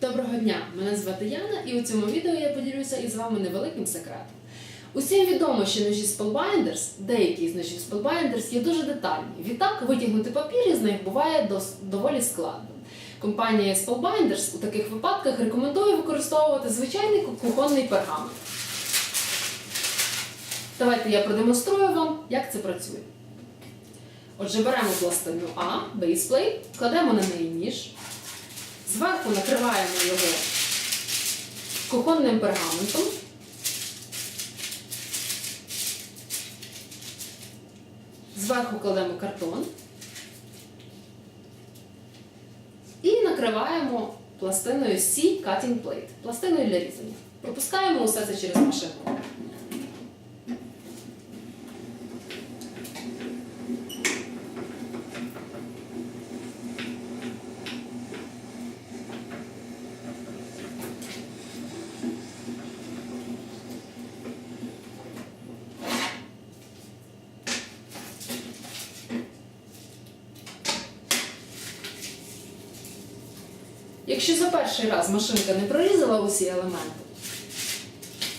Доброго дня! Мене звати Яна, і у цьому відео я поділюся із вами невеликим секретом. Усім відомо, що ножі Spellbinders, деякі з ножів Spellbinders є дуже детальні. Відтак, витягнути папір із них буває доволі складно. Компанія Spellbinders у таких випадках рекомендує використовувати звичайний кухонний пергамент. Давайте я продемонструю вам, як це працює. Отже, беремо пластину А, бейсплейт, кладемо на неї ніж, зверху накриваємо його кухонним пергаментом. Зверху кладемо картон і накриваємо пластиною C Cutting Plate, пластиною для різання. Пропускаємо усе це через машинку. Якщо за перший раз машинка не прорізала усі елементи,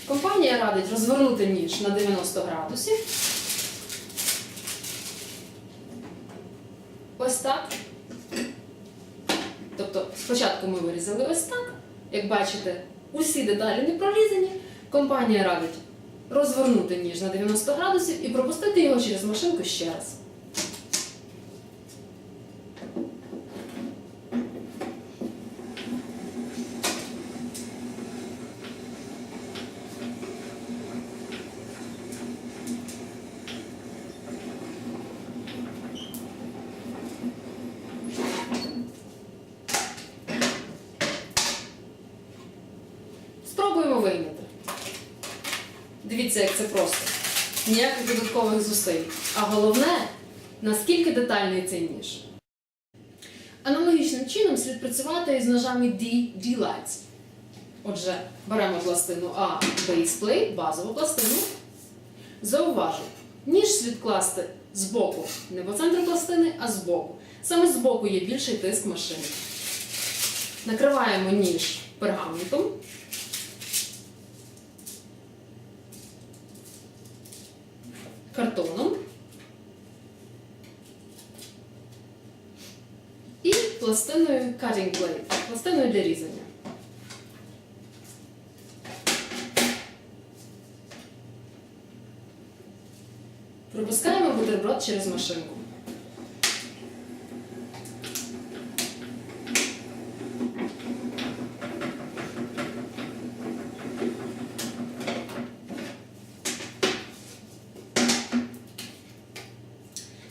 компанія радить розвернути ніж на 90 градусів. Ось так. Тобто спочатку ми вирізали ось так. Як бачите, усі деталі не прорізані. Компанія радить розвернути ніж на 90 градусів і пропустити його через машинку ще раз. Вийняти. Дивіться, як це просто. Ніяких додаткових зусиль. А головне, наскільки детальний цей ніж. Аналогічним чином слід працювати із ножами D, D-Lights. Отже, беремо пластину А Base Plate, базову пластину. Зауважу, ніж слід класти з боку, не по центру пластини, а з боку. Саме з боку є більший тиск машини. Накриваємо ніж пергаментом. Картоном і пластиною cutting blade, пластиною для різання. Пропускаємо бутерброд через машинку.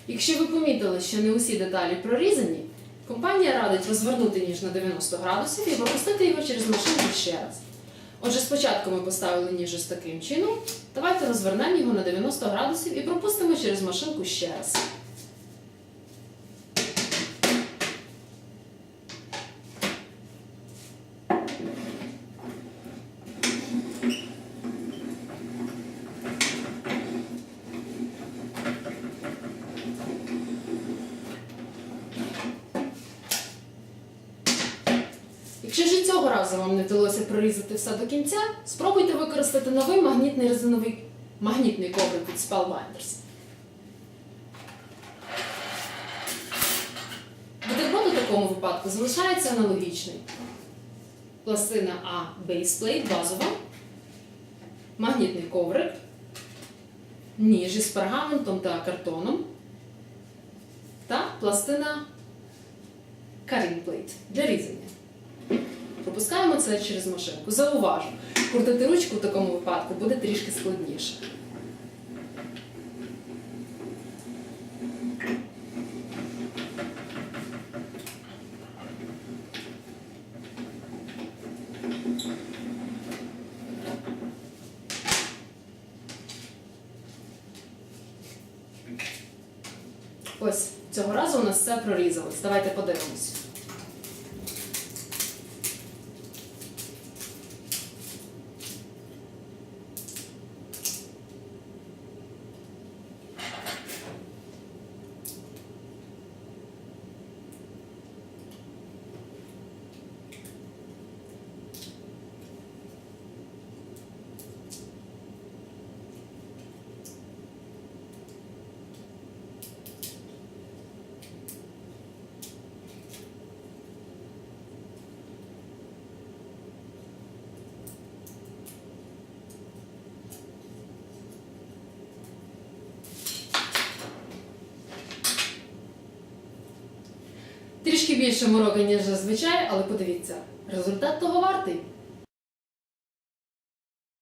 Якщо ви помітили, що не усі деталі прорізані, компанія радить розвернути ніж на 90 градусів і пропустити його через машинку ще раз. Отже, спочатку ми поставили ніж ось таким чином. Давайте розвернемо його на 90 градусів і пропустимо через машинку ще раз. Цього разу вам не вдалося прорізати все до кінця, спробуйте використати новий магнітний резиновий магнітний коврик від Spellbinders. Бутерброд у такому випадку залишається аналогічний. Пластина А Baseplate базова, магнітний коврик, ніж із пергаментом та картоном та пластина Plate для різання. Пропускаємо це через машинку. Зауважу, крутити ручку в такому випадку буде трішки складніше. Ось цього разу у нас все прорізалось. Давайте подивимось. Трішки більше мороки, ніж зазвичай, але подивіться, результат того вартий.